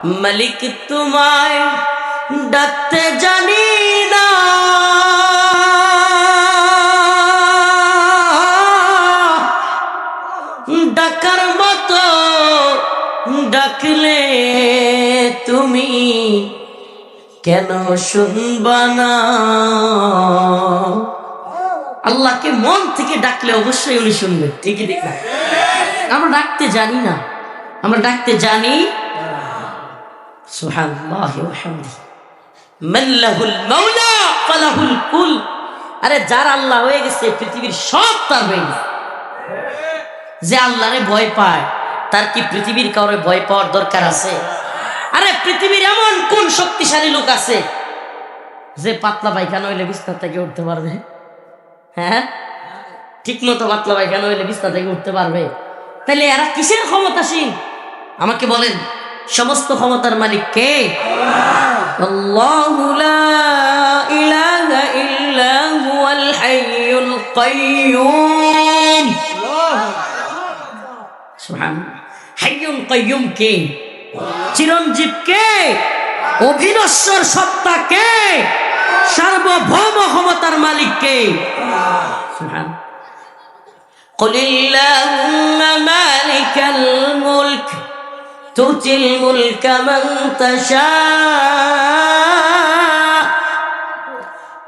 মালিক তোমায় ডাকতে জানি না। ডাকার মতো ডাকলে তুমি কেন শুনবা আল্লাহকে মন থেকে ডাকলে অবশ্যই উনি শুনবে, ঠিকই ঠিক আমরা ডাকতে জানি না। আমরা ডাকতে জানি ফালাহুল কুল। আরে যার আল্লাহ হয়ে গেছে, পৃথিবীর সব তার হয়ে গেছে। যে আল্লাহরে ভয় পায়, তার কি পৃথিবীর কাউরে ভয় পাওয়ার দরকার আছে? আরে পৃথিবীর এমন কোন শক্তিশালী লোক আছে, যে পাতলা পায়খানা হইলে বিস্তার থেকে উঠতে পারবে? হ্যাঁ? ঠিক মতো পাতলা পায়খানা হইলে বিস্তার থেকে উঠতে পারবে? তাহলে এরা কিসের ক্ষমতাসীন? আমাকে বলেন। সমস্ত ক্ষমতার মালিক কে আল্লাহু লা ইলাহা ইল্লা হুয়াল হাইয়ুল কাইয়্যুম সুবহানাল্লাহ হাইয়ুল কাইয়্যুম কে চিরঞ্জীব কে অভিনশ্বর সত্তা কে সার্বভৌম ক্ষমতার মালিক কে সুবহানাল্লাহ قل اللهم مالك الملك تؤتي الملك من تشاء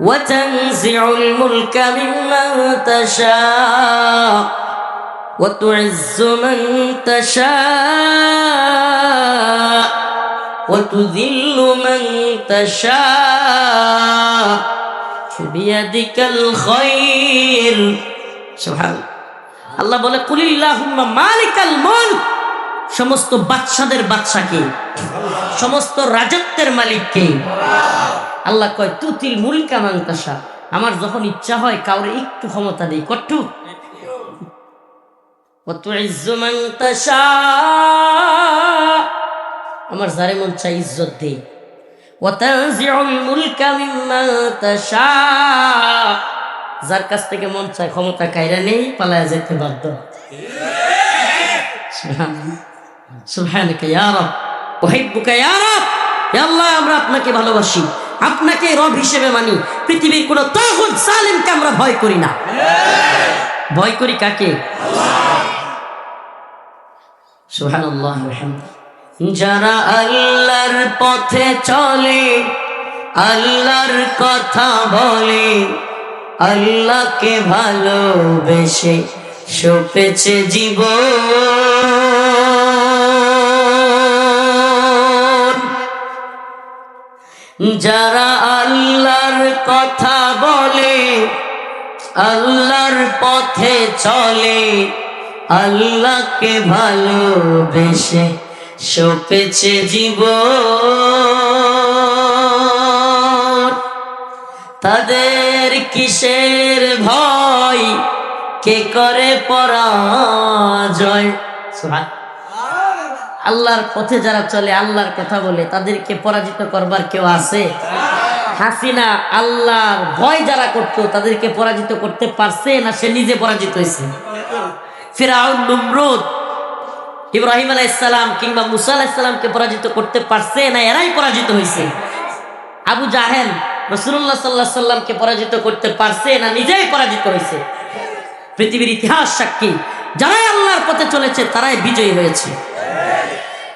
وتنزع الملك ممن تشاء وتعز من تشاء وتذل من تشاء بيدك الخير سبحان الله আল্লাহ বলে কুলিল্লাহুম্মা মালিকাল মুলক সমস্ত বাদশাদের বাদশাকে সমস্ত রাজত্বের মালিককে আল্লাহ কয়, তুতিল মুলকা মাংতাসা আমার যখন ইচ্ছা হয় কাউরে একটু ক্ষমতা দেই, কট্টু। আমার যারে মন চাই ইজ্জত দেই। যার কাছ থেকে মন চায় ক্ষমতা কায়রা নেই, পালায়া যেতে বাধ্য। সুবহানাকা ইয়া রব রব। ইয়া আল্লাহ, আমরা আপনাকে ভালোবাসি, আপনাকে রব হিসেবে মানি। পৃথিবীর কোনো তাগুত জালিমকে আমরা ভয় করি না। ভয় করি কাকে? সুবহানাল্লাহ যারা আল্লাহর পথে চলে, আল্লাহর কথা বলে, আল্লাহকে ভালোবেসে সপেছে জীবন। যারা আল্লাহর কথা বলে, আল্লাহর পথে চলে, আল্লাহকে ভালোবেসে সপেছে জীব তাদের কিসের ভয়, কে করে পরাজয়। আল্লাহর পথে যারা চলে, আল্লাহর কথা বলে, তাদেরকে পরাজিত করবার কেউ আছে? হাসিনা আল্লাহর ভয় যারা করতো, তাদেরকে পরাজিত করতে পারছে না, সে নিজে পরাজিত হয়েছে। ফেরাউন নুমরুদ, ইব্রাহিম আলাইসালাম কিংবা মুসা আলাইসালামকে পরাজিত করতে পারছে না, এরাই পরাজিত হয়েছে। আবু জাহেল রসুল্লাহ সাল্লাহ সাল্লামকে পরাজিত করতে পারছে না, নিজেই পরাজিত হয়েছে। পৃথিবীর ইতিহাস সাক্ষী, যারাই আল্লাহর পথে চলেছে, তারাই বিজয়ী হয়েছে।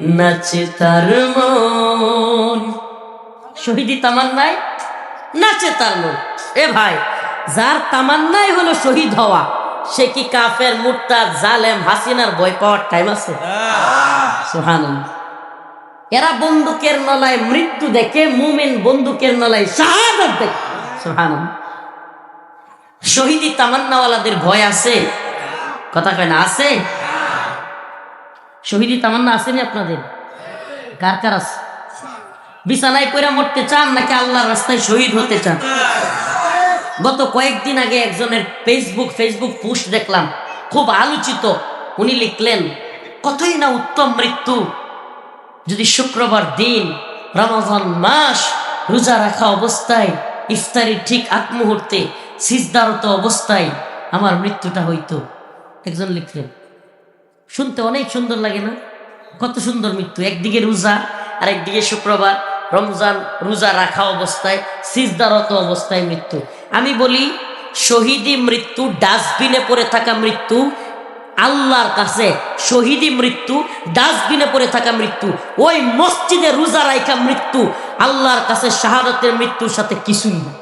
নাচে তার মন। শহীদি তামান্নায় নাচে তার মন। এ ভাই, যার তামান্নাই হলো শহীদ হওয়া, সে কি কাফের, মুরতাদ, জালেম, হাসিনার ভয় পাওয়ার টাইম আছে? সুবহানাল্লাহ। এরা বন্দুকের নলায় মৃত্যু দেখে, মুমিন বন্দুকের নলায় শাহাদাত দেখে। সুবহানাল্লাহ। শহীদি তামান্নাওয়ালাদের ভয় আছে? কথা কয় না, আছে? শহীদি তামান্না আসেনি আপনাদের? কার কার আছে? বিছানায় পড়ে মরতে চান নাকি আল্লাহর রাস্তায় শহীদ হতে চান? গত কয়েকদিন আগে একজনের ফেসবুক ফেসবুক পোস্ট দেখলাম। খুব আলোচিত। উনি লিখলেন, কতই না উত্তম মৃত্যু। যদি শুক্রবার দিন, রমজান মাস, রোজা রাখা অবস্থায়, ইফতারির ঠিক আগ মুহূর্তে, সিজদারত অবস্থায় আমার মৃত্যুটা হইতো। একজন লিখলেন শুনতে অনেক সুন্দর লাগে না? কত সুন্দর মৃত্যু। একদিকে রোজা আর একদিকে শুক্রবার। রমজান রোজা রাখা অবস্থায় সিজদারত অবস্থায় মৃত্যু। আমি বলি শহীদি মৃত্যু ডাস্টবিনে পড়ে থাকা মৃত্যু আল্লাহর কাছে শহীদি মৃত্যু ডাস্টবিনে পড়ে থাকা মৃত্যু ওই মসজিদে রোজা রাখা মৃত্যু আল্লাহর কাছে শাহাদতের মৃত্যুর সাথে কিছুই না।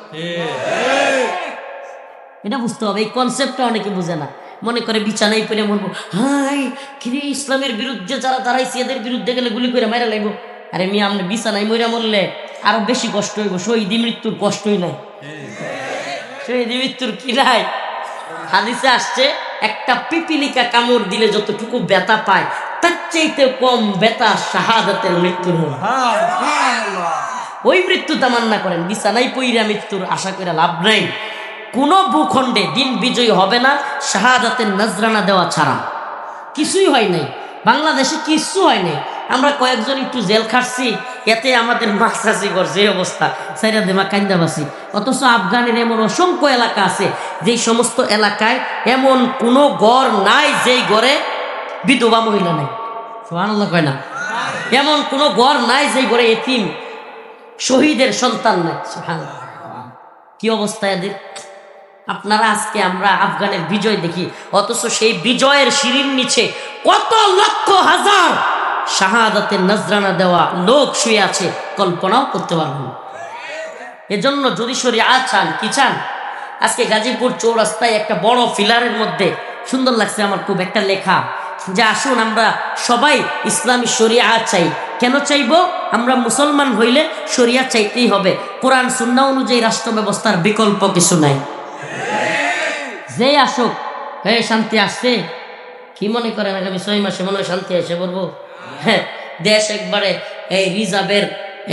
এটা বুঝতে হবে এই কনসেপ্টটা অনেকে বুঝে না। মনে করে বিছানায় পড়ে মরবো। হাই কিরে ইসলামের বিরুদ্ধে যারা দাঁড়াইছে এদের বিরুদ্ধে গেলে গুলি করে মারা লাগবো আরে মিয়া আপনি বিছানায় মরে মরলে আরও বেশি কষ্ট হইব। শহীদি মৃত্যুর কষ্টই নাই। শহীদি মৃত্যুর কি নাই? হাদিসে আসছে একটা পিপিলিকা কামড় দিলে যতটুকু ব্যথা পায় তার চাইতে কম ব্যথা শাহাদাতের মৃত্যুর ওই মৃত্যু তামান্না করেন। বিছানায় পইরা মৃত্যুর আশা করে লাভ নাই। কোন ভূখণ্ডে দিন বিজয়ী হবে না, শাহাদাতের নজরানা দেওয়া ছাড়া। কিছুই হয় নাই। বাংলাদেশে কিছু হয় নাই। আমরা কয়েকজন একটু জেল খাটছি, এতে আমাদের মাছাছি ঘর যে অবস্থা। সাইরা দেমা কান্দাবাসি অথচ আফগানের এমন অসংখ্য এলাকা আছে, যেই সমস্ত এলাকায় এমন কোনো গড় নাই, যেই গড়ে বিধবা মহিলা নাই। সুবহানাল্লাহ কয় না? এমন কোনো গড় নাই, যেই গড়ে এতিম শহীদের সন্তান নাই। কি অবস্থা এদের? আপনারা আজকে আমরা আফগানের বিজয় দেখি, অথচ সেই বিজয়ের সিঁড়ির নিচে কত লক্ষ হাজার শাহাদাতের নজরানা দেওয়া লোক শুয়ে আছে, কল্পনাও করতে পারবেন। এজন্য যদি আ চান, কি চান? আজকে গাজীপুর চৌরাস্তায় একটা বড় ফিলারের মধ্যে, সুন্দর লাগছে আমার খুব একটা লেখা, যে আসুন আমরা সবাই ইসলামী শরিয়া চাই। কেন চাইব? আমরা মুসলমান হইলে শরিয়া চাইতেই হবে। কোরআন সুন্না অনুযায়ী রাষ্ট্র ব্যবস্থার বিকল্প কিছু নাই। যে আসুক, হে শান্তি আসছে। কি মনে করেন আগামী ছয় মাসে মনে হয় শান্তি এসে বলব হ্যাঁ দেশ একবারে এই রিজার্ভের,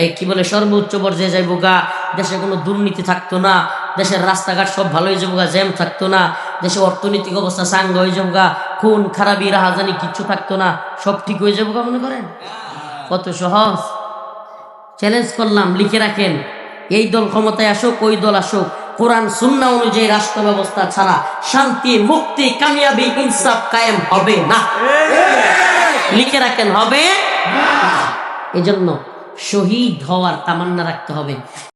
এই কি বলে, সর্বোচ্চ পর্যায়ে যাইবো গা। দেশে কোনো দুর্নীতি থাকতো না। দেশের রাস্তাঘাট সব ভালো হয়ে যাব গা, জ্যাম থাকতো না। দেশে অর্থনৈতিক অবস্থা সাঙ্গ হয়ে যাব গা। খুন, খারাপি, রাহাজানি কিচ্ছু থাকতো না। সব ঠিক হয়ে যাব গা, মনে করেন? কত সহজ। চ্যালেঞ্জ করলাম, লিখে রাখেন। এই দল ক্ষমতায় আসুক, ওই দল আসুক। কোরআন, সুন্না অনুযায়ী রাষ্ট্র ব্যবস্থা ছাড়া শান্তি, মুক্তি, কামিয়াবি, ইনসাফ কায়েম হবে না। লিখে রাখেন, হবে এজন্য শহীদ হওয়ার তামান্না রাখতে হবে।